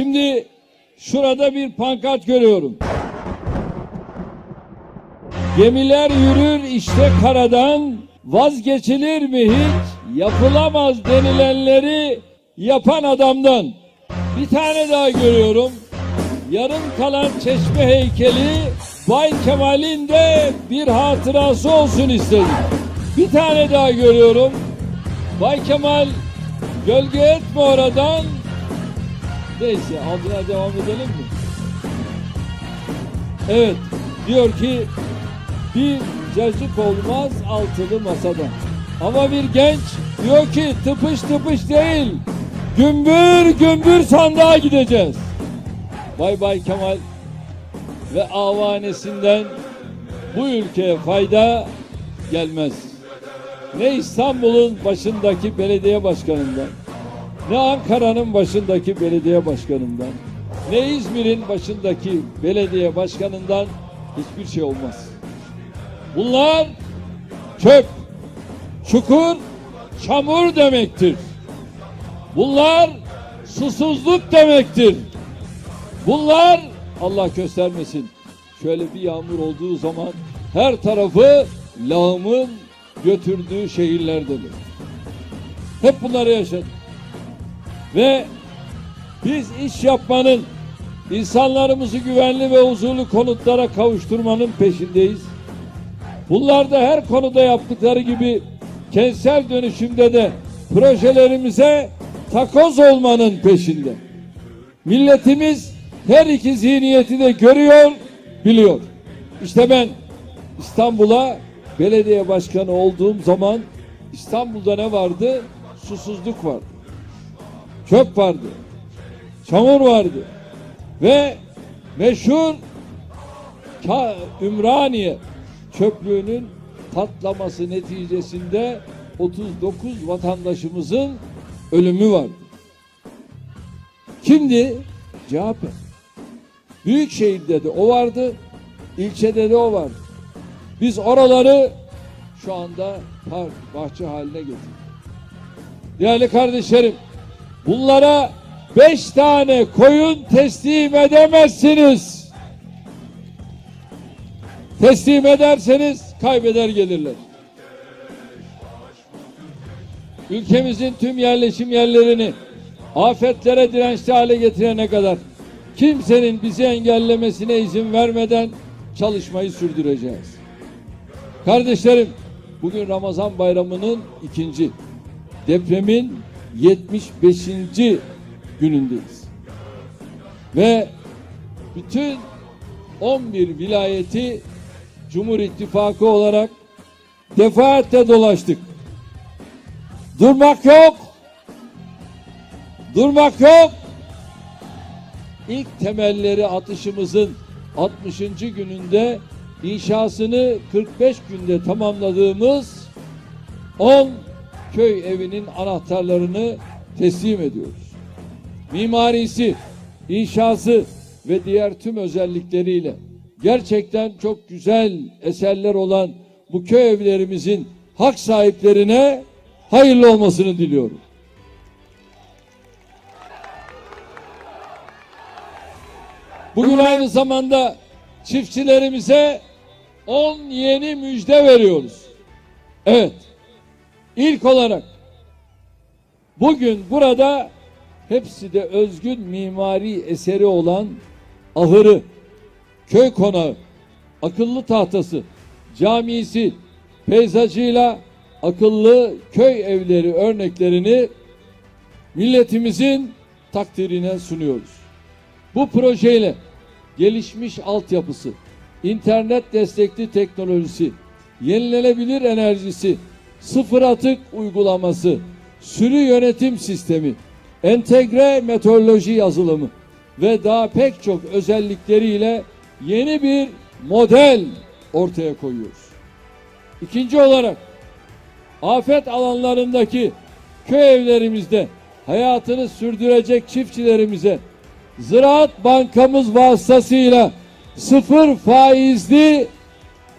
Şimdi şurada bir pankart görüyorum. Gemiler yürür işte karadan, vazgeçilir mi hiç? Yapılamaz denilenleri yapan adamdan. Bir tane daha görüyorum. Yarım kalan çeşme heykeli Bay Kemal'in de bir hatırası olsun istedim. Bir tane daha görüyorum. Bay Kemal gölge etme oradan. Neyse altına devam edelim mi? Evet diyor ki bir cacık olmaz altılı masada. Ama bir genç diyor ki tıpış tıpış değil gümbür gümbür sandığa gideceğiz. Bay Bay Kemal ve avanesinden bu ülkeye fayda gelmez. Ne İstanbul'un başındaki belediye başkanından, ne Ankara'nın başındaki belediye başkanından, ne İzmir'in başındaki belediye başkanından hiçbir şey olmaz. Bunlar çöp, çukur, çamur demektir. Bunlar susuzluk demektir. Bunlar Allah göstermesin. Şöyle bir yağmur olduğu zaman her tarafı lağımın götürdüğü şehirlerdedir. Hep bunları yaşadık. Ve biz iş yapmanın, insanlarımızı güvenli ve huzurlu konutlara kavuşturmanın peşindeyiz. Bunlar da her konuda yaptıkları gibi kentsel dönüşümde de projelerimize takoz olmanın peşinde. Milletimiz her iki zihniyeti de görüyor, biliyor. İşte ben İstanbul'a belediye başkanı olduğum zaman İstanbul'da ne vardı? Susuzluk vardı. Çöp vardı. Çamur vardı. Ve meşhur Ümraniye çöplüğünün patlaması neticesinde 39 vatandaşımızın ölümü vardı. Kimdi? CHP. Büyükşehir'de de o vardı, ilçede de o vardı. Biz oraları şu anda park, bahçe haline getirdik. Değerli kardeşlerim, bunlara beş tane koyun teslim edemezsiniz. Teslim ederseniz kaybeder gelirler. Ülkemizin tüm yerleşim yerlerini afetlere dirençli hale getirene kadar kimsenin bizi engellemesine izin vermeden çalışmayı sürdüreceğiz. Kardeşlerim, bugün Ramazan bayramının ikinci, depremin 75. günündeyiz. Ve bütün 11 vilayeti Cumhur İttifakı olarak defaatle dolaştık. Durmak yok. Durmak yok. İlk temelleri atışımızın 60. gününde inşasını 45 günde tamamladığımız 10 köy evinin anahtarlarını teslim ediyoruz. Mimarisi, inşası ve diğer tüm özellikleriyle gerçekten çok güzel eserler olan bu köy evlerimizin hak sahiplerine hayırlı olmasını diliyorum. Bugün aynı zamanda çiftçilerimize 10 yeni müjde veriyoruz. Evet. İlk olarak bugün burada hepsi de özgün mimari eseri olan ahırı, köy konağı, akıllı tahtası, camisi, peyzajıyla akıllı köy evleri örneklerini milletimizin takdirine sunuyoruz. Bu projeyle gelişmiş altyapısı, internet destekli teknolojisi, yenilenebilir enerjisi, sıfır atık uygulaması, sürü yönetim sistemi, entegre meteoroloji yazılımı ve daha pek çok özellikleriyle yeni bir model ortaya koyuyoruz. İkinci olarak afet alanlarındaki köy evlerimizde hayatını sürdürecek çiftçilerimize Ziraat Bankamız vasıtasıyla sıfır faizli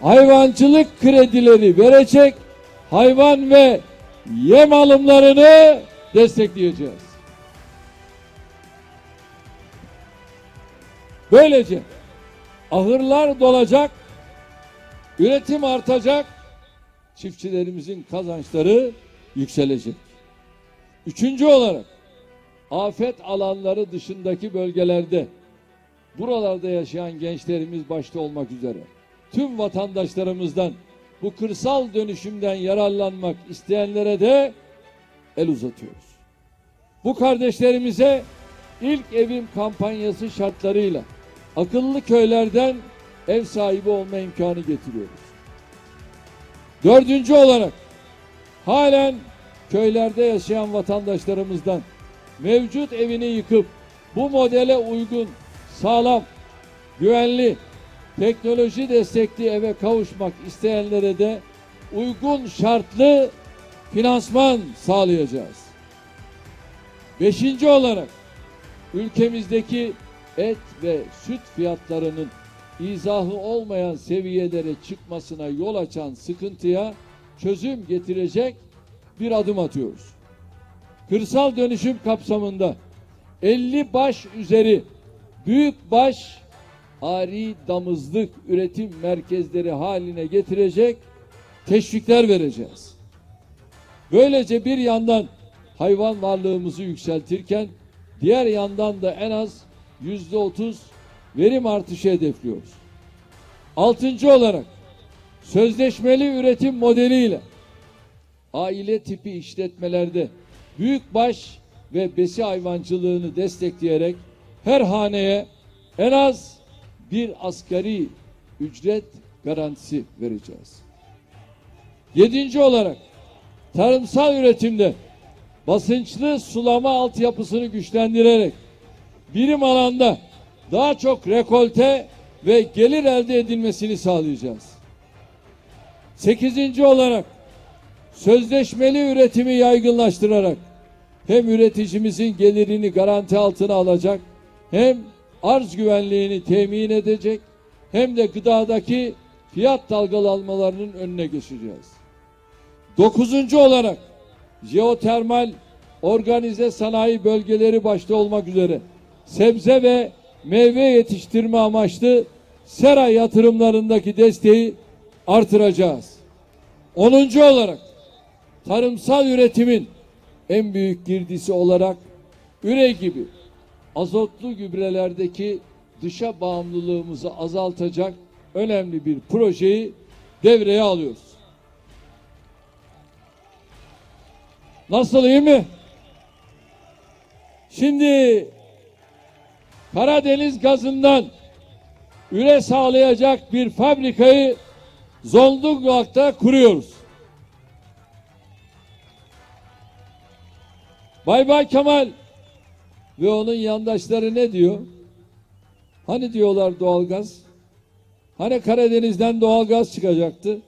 hayvancılık kredileri verecek hayvan ve yem alımlarını destekleyeceğiz. Böylece ahırlar dolacak, üretim artacak, çiftçilerimizin kazançları yükselecek. Üçüncü olarak afet alanları dışındaki bölgelerde buralarda yaşayan gençlerimiz başta olmak üzere tüm vatandaşlarımızdan bu kırsal dönüşümden yararlanmak isteyenlere de el uzatıyoruz. Bu kardeşlerimize ilk evim kampanyası şartlarıyla akıllı köylerden ev sahibi olma imkanı getiriyoruz. Dördüncü olarak halen köylerde yaşayan vatandaşlarımızdan mevcut evini yıkıp bu modele uygun, sağlam, güvenli, teknoloji destekli eve kavuşmak isteyenlere de uygun şartlı finansman sağlayacağız. Beşinci olarak ülkemizdeki et ve süt fiyatlarının izahı olmayan seviyelere çıkmasına yol açan sıkıntıya çözüm getirecek bir adım atıyoruz. Kırsal dönüşüm kapsamında 50 baş üzeri büyük baş ari damızlık üretim merkezleri haline getirecek teşvikler vereceğiz. Böylece bir yandan hayvan varlığımızı yükseltirken diğer yandan da en az yüzde otuz verim artışı hedefliyoruz. Altıncı olarak sözleşmeli üretim modeliyle aile tipi işletmelerde büyükbaş ve besi hayvancılığını destekleyerek her haneye en az bir asgari ücret garantisi vereceğiz. Yedinci olarak tarımsal üretimde basınçlı sulama altyapısını güçlendirerek birim alanda daha çok rekolte ve gelir elde edilmesini sağlayacağız. Sekizinci olarak sözleşmeli üretimi yaygınlaştırarak hem üreticimizin gelirini garanti altına alacak hem arz güvenliğini temin edecek hem de gıdadaki fiyat dalgalanmalarının önüne geçeceğiz. Dokuzuncu olarak jeotermal organize sanayi bölgeleri başta olmak üzere sebze ve meyve yetiştirme amaçlı sera yatırımlarındaki desteği artıracağız. Onuncu olarak tarımsal üretimin en büyük girdisi olarak üre gibi azotlu gübrelerdeki dışa bağımlılığımızı azaltacak önemli bir projeyi devreye alıyoruz. Nasıl iyi mi? Şimdi Karadeniz gazından üre sağlayacak bir fabrikayı Zonguldak'ta kuruyoruz. Bay Bay Kemal ve onun yandaşları ne diyor? Hani diyorlar doğalgaz? Hani Karadeniz'den doğalgaz çıkacaktı?